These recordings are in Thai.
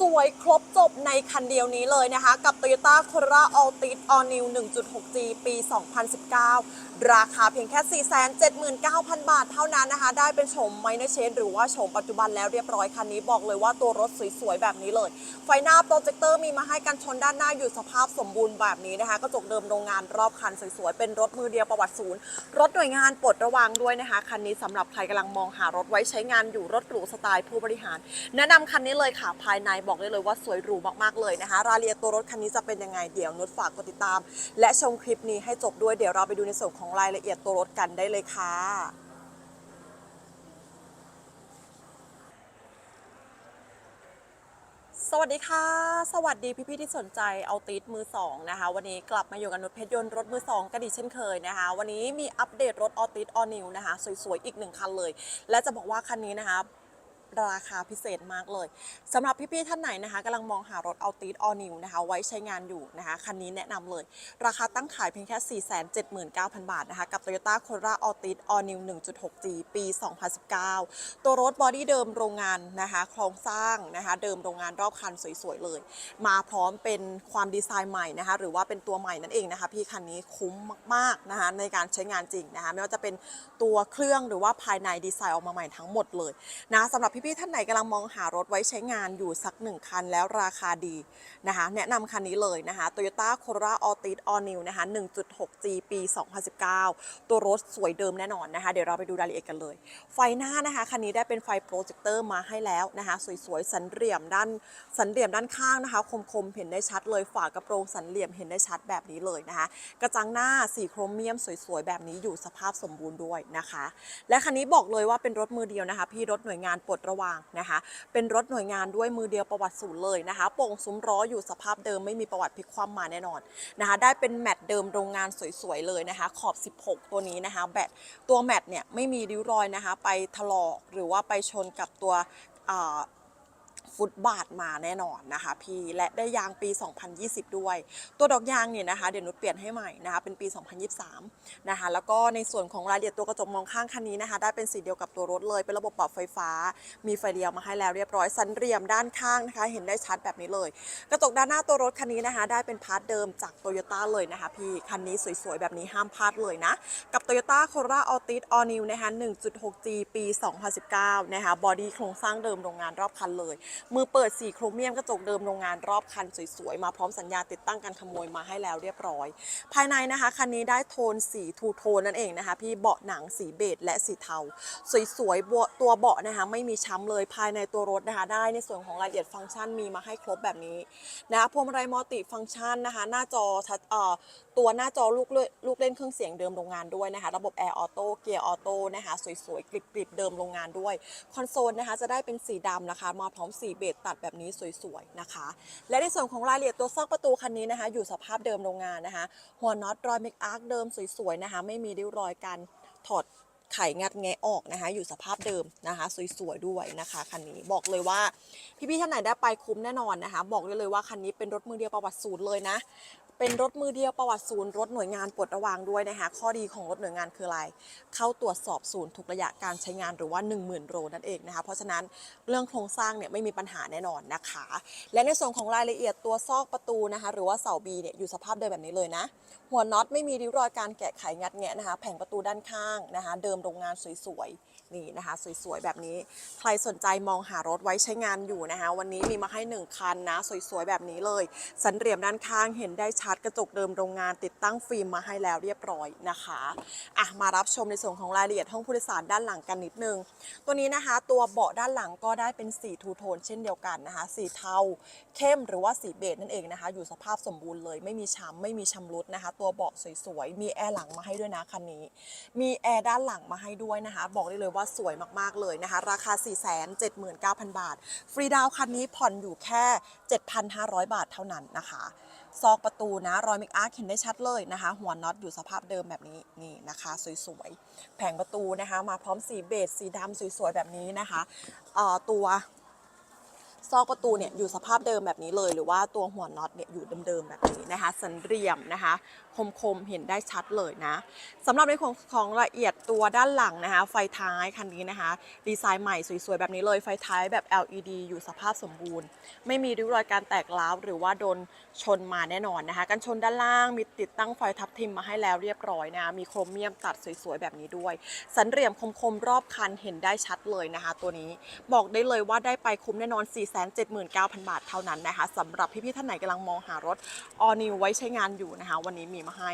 สวยครบจบในคันเดียวนี้เลยนะคะ กับ Toyota Corolla Altis All New 1.6G ปี 2019 ราคาเพียงแค่ 479,000 บาทเท่านั้นนะคะ ได้เป็นโฉมไมเนเชนหรือว่าโฉมปัจจุบันแล้วเรียบร้อยคันนี้บอกเลยว่าตัวรถสวยๆ แบบนี้เลย ไฟหน้าโปรเจคเตอร์มีมาให้กันชนด้านหน้าอยู่สภาพสมบูรณ์แบบนี้นะคะกระจกเดิมโรงงานรอบคันสวยๆ เป็นรถมือเดียวประวัติศูนย์ รถหน่วยงานปลดระวังด้วยนะคะ คันนี้สำหรับใครกำลังมองหารถไว้ใช้งานอยู่รถหรูสไตล์ผู้บริหาร แนะนำคันนี้เลยค่ะภายในบอกได้เลยว่าสวยหรูมากๆเลยนะคะ รายละเอียดตัวรถคันนี้จะเป็นยังไงเดี๋ยวนุชฝากกดติดตาม และชมคลิปนี้ให้จบด้วยเดี๋ยวเราไปดูในส่วนของรายละเอียดตัวรถกันได้เลยค่ะสวัสดีค่ะ สวัสดีพี่ๆที่สนใจเอาติดมือสองนะคะ วันนี้กลับมาอยู่กับนุชเพชรยนต์รถมือสองกันอีกเช่นเคยนะคะ วันนี้มีอัปเดตรถออติสออนิวนะคะ สวยๆ อีกหนึ่งคันเลย และจะบอกว่าคันนี้นะคะ ราคาพิเศษมากเลยสำหรับพี่ๆท่านไหนนะคะกำลังมองหารถเอาติสออนิวนะคะ ไว้ใช้งานอยู่นะคะ คันนี้แนะนำเลย ราคาตั้งขายเพียงแค่ 479,000 บาทนะคะ กับ Toyota Corolla Altis All New 1.6G ปี 2019 ตัวรถบอดี้เดิมโรงงานนะคะ โครงสร้างนะคะ เดิมโรงงานรอบคันสวยๆเลย มาพร้อมเป็นความดีไซน์ใหม่นะคะ หรือว่าเป็นตัวใหม่นั่นเองนะคะ พี่คันนี้คุ้มมากๆนะคะในการใช้งานจริงนะคะ ไม่ว่าจะเป็นตัวเครื่องหรือว่าภายในดีไซน์ออกมาใหม่ทั้งหมดเลยนะสำหรับพี่พี่ท่านไหนกำลังมองหารถไว้ใช้งานอยู่สักหนึ่งคันแล้วราคาดีนะคะแนะนำคันนี้เลยนะคะ Toyota Corolla Altis All New นะคะ 1.6G ปี 2019 ตัวรถสวยเดิมแน่นอนนะคะ เดี๋ยวเราไปดูรายละเอียดกันเลย ไฟหน้านะคะคันนี้ได้เป็นไฟโปรเจคเตอร์มาให้แล้วนะคะสวยๆ สันเหลี่ยมด้านสันเหลี่ยมด้านข้างนะคะ คมๆ เห็นได้ชัดเลยฝากระโปรงสันเหลี่ยมเห็นได้ชัดแบบนี้เลยนะคะ กระจังหน้าสีโครเมียมสวยๆ แบบนี้อยู่สภาพสมบูรณ์ด้วยนะคะ และคันนี้บอกเลยว่าเป็นรถมือเดียวนะคะ พี่รถหน่วยงานปลดระวางนะคะ เป็นรถหน่วยงานด้วยมือเดียวประวัติศูนย์เลยนะคะ โป่งซุ้มล้ออยู่สภาพเดิมไม่มีประวัติพลิกคว่ำมาแน่นอนนะคะ ได้เป็นแมตต์เดิมโรงงานสวยๆเลยนะคะ ขอบ 16 ตัวนี้นะคะ แบตตัวแมตต์เนี่ยไม่มีริ้วรอยนะคะ ไปถลอกหรือว่าไปชนกับตัว ฟุตบาทมาแน่นอนนะคะพี่และได้ยางปี 2020 ด้วย ตัวดอกยางเนี่ยนะคะเดี๋ยวนุชเปลี่ยนให้ใหม่นะคะเป็นปี 2023 นะคะแล้วก็ในส่วนของรายละเอียดตัวกระจกมองข้างคันนี้นะคะได้เป็นสีเดียวกับตัวรถเลย เป็นระบบปรับไฟฟ้า มีไฟเดียวมาให้แล้วเรียบร้อยสันเหลี่ยมด้านข้างนะคะเห็นได้ชัดแบบนี้เลย กระจกด้านหน้าตัวรถคันนี้นะคะ ได้เป็นพาร์ทเดิมจากโตโยต้าเลยนะคะพี่คันนี้สวยๆ แบบนี้ห้ามพลาดเลยนะ กับ Toyota Corolla Altis All New นะคะ 1.6G ปี 2019 นะคะบอดี้โครงสร้างเดิมโรงงานรอบคันเลยมือเปิดสีโครเมียมกระจกเดิมโรงงานรอบคันสวยๆ มาพร้อมสัญญาติดตั้งการขโมยมาให้แล้วเรียบร้อย ภายในนะคะคันนี้ได้โทนสีทูโทนนั่นเองนะคะพี่เบาะหนังสีเบจและสีเทา สวยๆตัวเบาะนะคะไม่มีช้ำเลยภายในตัวรถนะคะได้ในส่วนของรายละเอียดฟังก์ชันมีมาให้ครบแบบนี้นะคะพวงมาลัยมัลติฟังก์ชันนะคะ หน้าจอทัชเอ่อตัวหน้าจอลูกเล่นลูกเล่นเครื่องเสียงเดิมโรงงานด้วยนะคะ ระบบแอร์ออโต้เกียร์ออโต้นะคะสวยๆกริบๆเดิมโรงงานด้วย คอนโซลนะคะจะได้เป็นสีดำนะคะมาพร้อมสีเบจตัดแบบนี้สวยๆนะคะ และในส่วนของรายละเอียดตัวซอกประตูคันนี้นะคะ อยู่สภาพเดิมโรงงานนะคะ หัวน็อตรอยเมคอาร์คเดิมสวยๆนะคะ ไม่มีริ้วรอยการถอดไขงัดแงะออกนะคะ อยู่สภาพเดิมนะคะ สวยๆด้วยนะคะคันนี้บอกเลยว่าพี่ๆท่านไหนได้ไปคุ้มแน่นอนนะคะ บอกได้เลยว่าคันนี้เป็นรถมือเดียวประวัติศูนย์เลยนะ เป็นรถมือเดียวประวัติศูนย์รถหน่วยงานปลดระวางด้วยนะคะ ข้อดีของรถหน่วยงานคืออะไร เข้าตรวจสอบศูนย์ทุกระยะการใช้งานหรือว่า 10,000 โลนั่นเองนะคะ เพราะฉะนั้นเรื่องโครงสร้างเนี่ยไม่มีปัญหาแน่นอนนะคะ และในส่วนของรายละเอียดตัวซอกประตูนะคะ หรือว่าเสาบีเนี่ยอยู่สภาพเดิมแบบนี้เลยนะ หัวน็อตไม่มีริ้วรอยการแกะไขงัดแงะนะคะ แผงประตูด้านข้างนะคะ เดิมโรงงานสวยๆ นี่นะคะสวยๆแบบนี้ ใครสนใจมองหารถไว้ใช้งานอยู่นะคะวันนี้มีมาให้หนึ่งคันนะ สวยๆแบบนี้เลย สันเหลี่ยมด้านข้างเห็นได้ชัดกระจกเดิมโรงงานติดตั้งฟิล์มมาให้แล้วเรียบร้อยนะคะอะมารับชมในส่วนของรายละเอียดห้องผู้โดยสารด้านหลังกันนิดนึง ตัวนี้นะคะตัวเบาะด้านหลังก็ได้เป็นสีทูโทนเช่นเดียวกันนะคะสีเทาเข้มหรือว่าสีเบจนั่นเองนะคะ อยู่สภาพสมบูรณ์เลยไม่มีช้ำไม่มีชำรุดนะคะ ตัวเบาะสวยๆมีแอร์หลังมาให้ด้วยนะคันนี้ มีแอร์ด้านหลังมาให้ด้วยนะคะ บอกได้เลยว่าสวยมากๆเลยนะคะ ราคา 479,000 บาท ฟรีดาวคันนี้ผ่อนอยู่แค่ 7,500 บาทเท่านั้นนะคะ ซอกประตูนะรอยมิกอาร์เห็นได้ชัดเลยนะคะ หัวน็อตอยู่สภาพเดิมแบบนี้นี่นะคะ สวยๆ แผงประตูนะคะ มาพร้อมสีเบจสีดำสวยๆ แบบนี้นะคะตัว ซอกประตูเนี่ยอยู่สภาพเดิมแบบนี้เลย หรือว่าตัวหัวน็อตเนี่ยอยู่เดิมๆแบบนี้นะคะ สันเหลี่ยมนะคะ คมๆเห็นได้ชัดเลยนะสำหรับในของของละเอียดตัวด้านหลังนะคะ ไฟท้ายคันนี้นะคะ ดีไซน์ใหม่สวยๆแบบนี้เลยไฟท้ายแบบ LED อยู่สภาพสมบูรณ์ ไม่มีริ้วรอยการแตกร้าวหรือว่าโดนชนมาแน่นอนนะคะกันชนด้านล่างมีติดตั้งไฟทับทิมมาให้แล้วเรียบร้อยนะมีโครเมียมตัดสวยๆแบบนี้ด้วย สันเหลี่ยมคมๆรอบคันเห็นได้ชัดเลยนะคะ ตัวนี้บอกได้เลยว่าได้ไปคุ้มแน่นอน479,000 บาทเท่านั้นนะคะสำหรับพี่ๆท่านไหนกำลังมองหารถ All New ไว้ใช้งานอยู่นะคะ วันนี้มีมาให้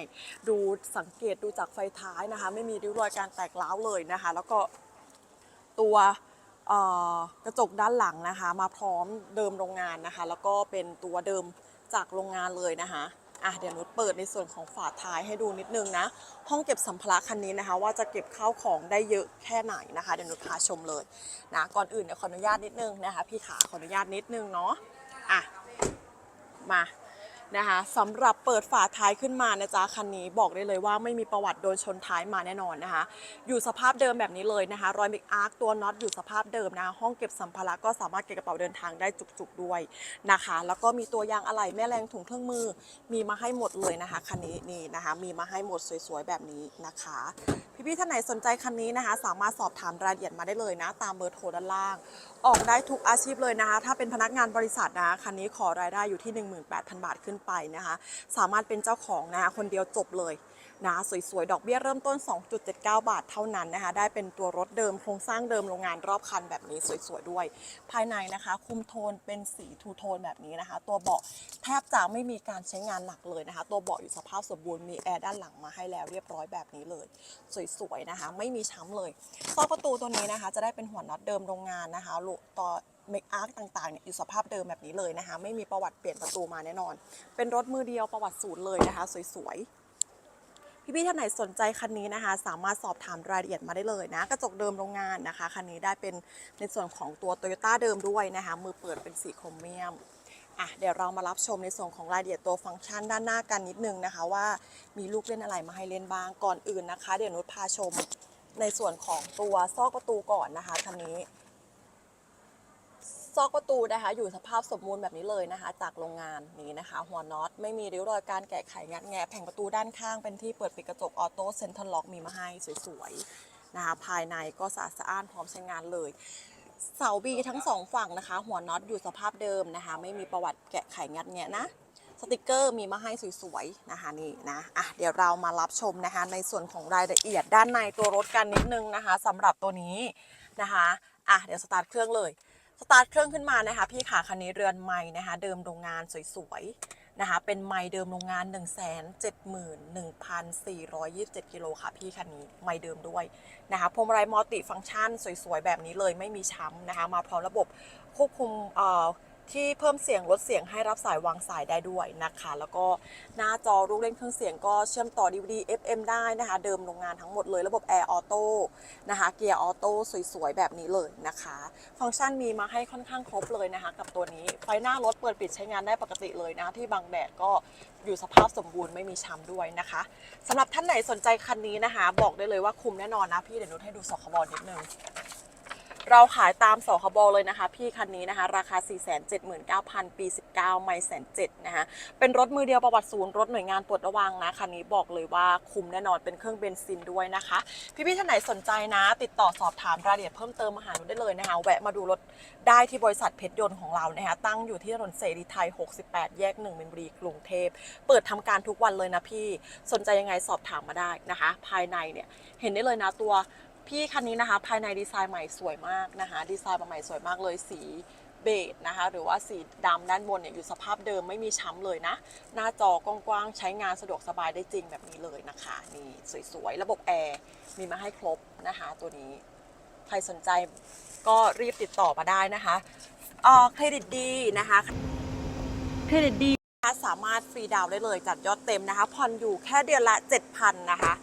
ดูสังเกตดูจากไฟท้ายนะคะ ไม่มีริ้วรอยการแตกร้าวเลยนะคะ แล้วก็ตัวกระจกด้านหลังนะคะ มาพร้อมเดิมโรงงานนะคะ แล้วก็เป็นตัวเดิมจากโรงงานเลยนะคะ อะเดี๋ยวนุชเปิดในส่วนของฝาท้ายให้ดูนิดนึงนะ ห้องเก็บสัมภาระคันนี้นะคะ ว่าจะเก็บข้าวของได้เยอะแค่ไหนนะคะ เดี๋ยวนุชพาชมเลยนะก่อนอื่นเดี๋ยวขออนุญาตนิดนึงนะคะ พี่ขาขออนุญาตนิดนึงเนาะอะมา นะคะสำหรับเปิดฝาท้ายขึ้นมานะจ๊ะคันนี้บอกได้เลยว่าไม่มีประวัติโดนชนท้ายมาแน่นอนนะคะ อยู่สภาพเดิมแบบนี้เลยนะคะ รอยเมกอาร์คตัวน็อตอยู่สภาพเดิมนะะห้องเก็บสัมภาระก็สามารถเก็บกระเป๋าเดินทางได้จุกๆด้วยนะคะ แล้วก็มีตัวยางอะไหล่แม่แรงถุงเครื่องมือ มีมาให้หมดเลยนะคะคันนี้นี่นะคะ มีมาให้หมดสวยๆแบบนี้นะคะ พี่ๆท่านไหนสนใจคันนี้นะคะ สามารถสอบถามรายละเอียดมาได้เลยนะ ตามเบอร์โทรด้านล่าง ออกได้ทุกอาชีพเลยนะคะ ถ้าเป็นพนักงานบริษัทนะคันนี้ขอรายได้อยู่ที่ 18,000 บาทขึ้นไปนะคะ สามารถเป็นเจ้าของนะคะคนเดียวจบเลย นะสวยๆ ดอกเบี้ยเริ่มต้น 2.79 บาทเท่านั้นนะคะ ได้เป็นตัวรถเดิมโครงสร้างเดิมโรงงานรอบคันแบบนี้สวยๆ ด้วย ภายในนะคะ คุมโทนเป็นสีทูโทนแบบนี้นะคะ ตัวเบาะแทบจะไม่มีการใช้งานหนักเลยนะคะ ตัวเบาะอยู่สภาพสมบูรณ์มีแอร์ด้านหลังมาให้แล้วเรียบร้อยแบบนี้เลย สวยๆนะคะ ไม่มีช้ำเลยซอกประตูตัวนี้นะคะ จะได้เป็นหัวน็อตเดิมโรงงานนะคะลต่อเมคอาร์ต่างๆเนี่ยอยู่สภาพเดิมแบบนี้เลยนะคะ ไม่มีประวัติเปลี่ยนประตูมาแน่นอน เป็นรถมือเดียวประวัติศูนย์เลยนะคะ สวยๆ พี่ๆท่านไหนสนใจคันนี้นะคะ สามารถสอบถามรายละเอียดมาได้เลยนะ กระจกเดิมโรงงานนะคะคันนี้ได้เป็นในส่วนของตัว t o y ยต้เดิมด้วยนะคะ มือเปิดเป็นสีโครเมียมอะเดี๋ยวเรามารับชมในส่วนของรายละเอียดตัวฟังก์ชันด้านหน้ากันนิดนึงนะคะ ว่ามีลูกเล่นอะไรมาให้เล่นบ้างก่อนอื่นนะคะ เดี๋ยวนุชพาชมในส่วนของตัวซอกประตูก่อนนะคะคันนี้ ซอกประตูนะคะ อยู่สภาพสมบูรณ์แบบนี้เลยนะคะ จากโรงงานนี้นะคะ หัวน็อตไม่มีริ้วรอยการแกะไขงัดแงะแผงประตูด้านข้างเป็นที่เปิดปิดกระจกออโต้เซ็นทรัลล็อกมีมาให้สวยๆนะคะ ภายในก็สะอาดสะอ้านพร้อมใช้งานเลยเสาบีทั้งสองฝั่งนะคะ หัวน็อตอยู่สภาพเดิมนะคะ ไม่มีประวัติแกะไขงัดแงะนะสติกเกอร์มีมาให้สวยๆนะคะนี่นะอะเดี๋ยวเรามารับชมนะคะ ในส่วนของรายละเอียดด้านในตัวรถกันนิดนึงนะคะสำหรับตัวนี้นะคะอะเดี๋ยวสตาร์ทเครื่องเลย สตาร์ทเครื่องขึ้นมานะคะ พี่ขาคันนี้เรือนไม้นะคะ เดิมโรงงานสวยๆนะคะ เป็นไม้เดิมโรงงาน 1 7 1 4 2 7กิโลค่ะ พี่คันนี้ไม้เดิมด้วยนะคะพวงมาลัยมัลติฟังก์ชันสวยๆ แบบนี้เลยไม่มีช้ำนะคะ มาพร้อมระบบควบคุมเอ่อ ที่เพิ่มเสียงลดเสียงให้รับสายวางสายได้ด้วยนะคะ แล้วก็หน้าจอลูกเล่นเครื่องเสียงก็เชื่อมต่อ DVD FM ได้นะคะ เดิมโรงงานทั้งหมดเลยระบบแอร์ออโต้นะคะ เกียร์ออโต้สวยๆ แบบนี้เลยนะคะ ฟังก์ชันมีมาให้ค่อนข้างครบเลยนะคะ กับตัวนี้ไฟหน้ารถเปิดปิดใช้งานได้ปกติเลยนะ ที่บางแดดก็อยู่สภาพสมบูรณ์ไม่มีช้ำด้วยนะคะสำหรับท่านไหนสนใจคันนี้นะคะ บอกได้เลยว่าคุ้มแน่นอนนะพี่เดี๋ยวนุชให้ดูสคบนิดนึง เราขายตามสคบเลยนะคะ พี่คันนี้นะคะ ราคา 479,000 ปี 19 ไม่แสนเจ็ดนะคะ เป็นรถมือเดียวประวัติศูนย์ รถหน่วยงานตรวจระวังนะ คันนี้บอกเลยว่าคุ้มแน่นอนเป็นเครื่องเบนซินด้วยนะคะ พี่ๆท่านไหนสนใจนะ ติดต่อสอบถามรายละเอียดเพิ่มเติมมาหาหนูได้เลยนะคะ แวะมาดูรถได้ที่บริษัทเพชรยนต์ของเรานะคะ ตั้งอยู่ที่ถนนเสรีไทย 68 แยก1มินบุรีกรุงเทพ เปิดทำการทุกวันเลยนะพี่ สนใจยังไงสอบถามมาได้นะคะ ภายในเนี่ยเห็นได้เลยนะตัว พี่คันนี้นะคะ ภายในดีไซน์ใหม่สวยมากนะคะ ดีไซน์มาใหม่สวยมากเลยสีเบจนะคะ หรือว่าสีดำด้านบนเนี่ยอยู่สภาพเดิมไม่มีช้ำเลยนะ หน้าจอกว้างๆ ใช้งานสะดวกสบายได้จริงแบบนี้เลยนะคะ นี่สวยๆ ระบบแอร์มีมาให้ครบนะคะ ตัวนี้ ใครสนใจก็รีบติดต่อมาได้นะคะเอ่อเครดิตดีนะคะ เครดิตดีนะคะสามารถฟรีดาวน์ได้เลยจัดยอดเต็มนะคะผ่อนอยู่แค่เดือนละ 7,000 นะคะ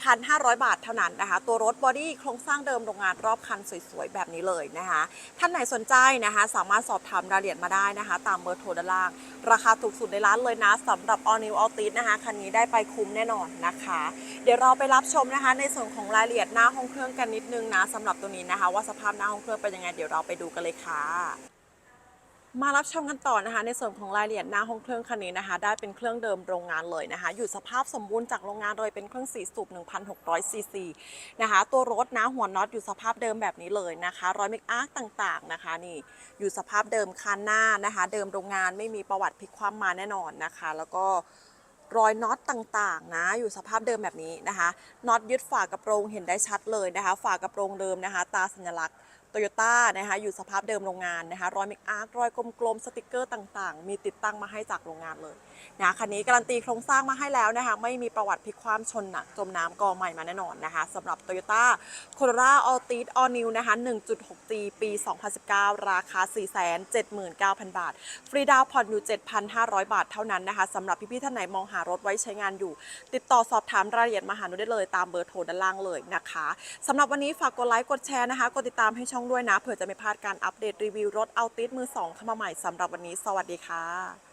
7,500 บาทเท่านั้นนะคะ ตัวรถบอดี้โครงสร้างเดิมโรงงานรอบคันสวยๆ แบบนี้เลยนะคะ ท่านไหนสนใจนะคะ สามารถสอบถามรายละเอียดมาได้นะคะ ตามเบอร์โทรด้านล่าง ราคาถูกสุดในร้านเลยนะสำหรับ All New All t i นะคะ คันนี้ได้ไปคุ้มแน่นอนนะคะ เดี๋ยวเราไปรับชมนะคะ ในส่วนของรายละเอียดหน้าห้องเครื่องกันนิดนึงนะสำหรับตัวนี้นะคะ ว่าสภาพหน้าห้องเครื่องเป็นยังไงเดี๋ยวเราไปดูกันเลยค่ะ มารับชมกันต่อนะคะ ในส่วนของรายละเอียดหน้าห้องเครื่องคันนี้นะคะ ได้เป็นเครื่องเดิมโรงงานเลยนะคะ อยู่สภาพสมบูรณ์จากโรงงานโดยเป็นเครื่องสีสูบ 1,600 ซีซีนะคะ ตัวรถนะหัวน็อตอยู่สภาพเดิมแบบนี้เลยนะคะรอยเมกอาร์คต่างๆนะคะนี่อยู่สภาพเดิมคันหน้านะคะ เดิมโรงงานไม่มีประวัติพลิกคว่ำมาแน่นอนนะคะ แล้วก็รอยน็อตต่างๆนะอยู่สภาพเดิมแบบนี้นะคะน็อตยึดฝากระโปรงเห็นได้ชัดเลยนะคะ ฝากระโปรงเดิมนะคะ ตาสัญลักษณ์ โตโยต้านะคะอยู่สภาพเดิมโรงงานนะคะรอยเมกอาร์รอยกลมๆสติกเกอร์ต่างๆ มีติดตั้งมาให้จากโรงงานเลย นะคันนี้การันตีโครงสร้างมาให้แล้วนะคะ ไม่มีประวัติพลิกความชนหนักจมน้ำกอใหม่มาแน่นอนนะคะสำหรับ Toyota Corolla Altis All New นะคะ 1.6G ปี 2019 ราคา 479,000 บาท ฟรีดาวน์ผ่อนอยู่ 7,500 บาทเท่านั้นนะคะสำหรับพี่ๆท่านไหนมองหารถไว้ใช้งานอยู่ ติดต่อสอบถามรายละเอียดมาหาหนูได้เลยตามเบอร์โทรด้านล่างเลยนะคะสำหรับวันนี้ฝากกดไลค์กดแชร์นะคะกดติดตามให้ช่องด้วยนะเผื่อจะไม่พลาดการอัปเดตรีวิวรถเอาติสมือ2เข้ามาใหม่สำหรับวันนี้ สวัสดีค่ะ